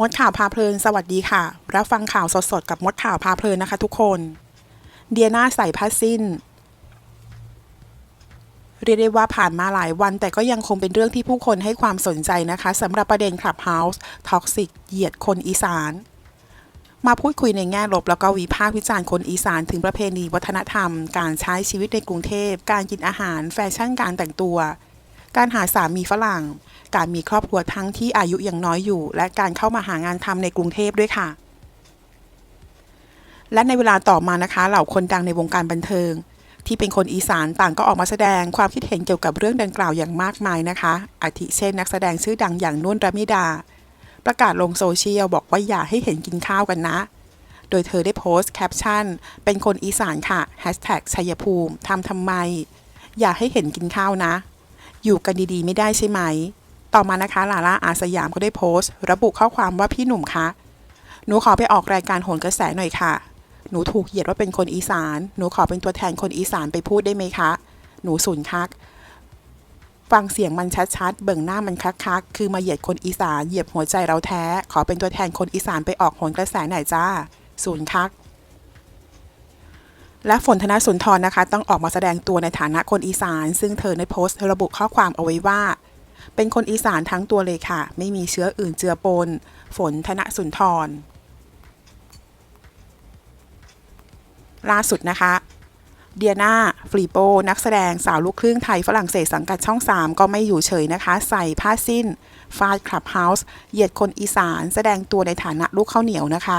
มดข่าวพาเพลิน สวัสดีค่ะ รับฟังข่าวสดๆ กับมดข่าวพาเพลินนะคะทุกคน เดียนาใส่ผ้าสิ้น เรียกได้ว่าผ่านมาหลายวันแต่ก็ยังคงเป็นเรื่องที่ผู้คนให้ความสนใจนะคะสำหรับประเด็นคลับเฮาส์ท็อกซิกเหยียดคนอีสาน มาพูดคุยในแง่ลบแล้วก็วิพากษ์วิจารณ์คนอีสานถึงประเพณีวัฒนธรรม การใช้ชีวิตในกรุงเทพ การกินอาหาร แฟชั่นการแต่งตัว การหาสามีฝรั่ง การมีครอบครัวทั้งที่อายุยังน้อยอยู่ และการเข้ามาหางานทำในกรุงเทพด้วยค่ะ และในเวลาต่อมานะคะ เหล่าคนดังในวงการบันเทิง ที่เป็นคนอีสานต่างก็ออกมาแสดงความคิดเห็นเกี่ยวกับเรื่องดังกล่าวอย่างมากมายนะคะ อาทิเช่น นักแสดงชื่อดังอย่างนุ่นระมิดา ประกาศลงโซเชียลบอกว่าอย่าให้เห็นกินข้าวกันนะโดยเธอได้โพสต์แคปชั่น เป็นคนอีสานค่ะแฮชแท็กชัยภูมิ ทำทำไม อย่าให้เห็นกินข้าวนะ อยู่กันดีๆ ไม่ได้ใช่ไหม ต่อมานะคะลาล่าอาสยามก็ได้โพสต์ ระบุข้อความว่าพี่หนุ่มคะ หนูขอไปออกรายการโหนกระแสหน่อยค่ะ หนูถูกเหยียดว่าเป็นคนอีสาน หนูขอเป็นตัวแทนคนอีสานไปพูดได้ไหมคะ หนูสูนคัก ฟังเสียงมันชัดๆ เบิ่งหน้ามันคักๆ คือมาเหยียดคนอีสาน เหยียบหัวใจเราแท้ ขอเป็นตัวแทนคนอีสานไปออกโหนกระแสหน่อยจ้า ศูนย์คัก และฝนธนสุนทรนะคะ ต้องออกมาแสดงตัวในฐานะคนอีสาน ซึ่งเธอได้โพสต์ระบุข้อความเอาไว้ว่า เป็นคนอีสานทั้งตัวเลยค่ะ ไม่มีเชื้ออื่นเจือปน ฝนธนสุนทร ล่าสุดนะคะเดียนาฟรีโปนักแสดงสาวลูกครึ่งไทยฝรั่งเศสสังกัดช่อง 3 ก็ไม่อยู่เฉยนะคะ ใส่ผ้าสิ้น ฟาดคลับเฮาส์เหยียดคนอีสาน แสดงตัวในฐานะลูกข้าวเหนียวนะคะ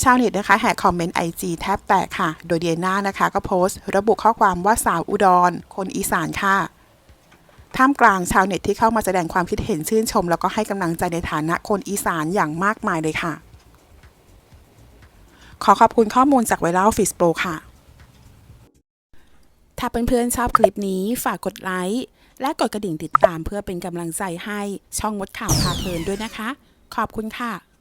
ชาวเน็ตนะคะแหกคอมเมนต์ไอจีแทบแตกค่ะ โดยเดียนานะคะ ก็โพสต์ ระบุข้อความว่าสาวอุดร คนอีสานค่ะ ท่ามกลางชาวเน็ตที่เข้ามาแสดงความคิดเห็นชื่นชม แล้วก็ให้กำลังใจในฐานะคนอีสานอย่างมากมายเลยค่ะ ขอขอบคุณข้อมูลจากไวรัลฟิสโปรค่ะ ถ้าเพื่อนๆชอบคลิปนี้ฝากกดไลค์และกดกระดิ่งติดตามเพื่อเป็นกำลังใจให้ช่องมดข่าวพาเพลินด้วยนะคะ ขอบคุณค่ะ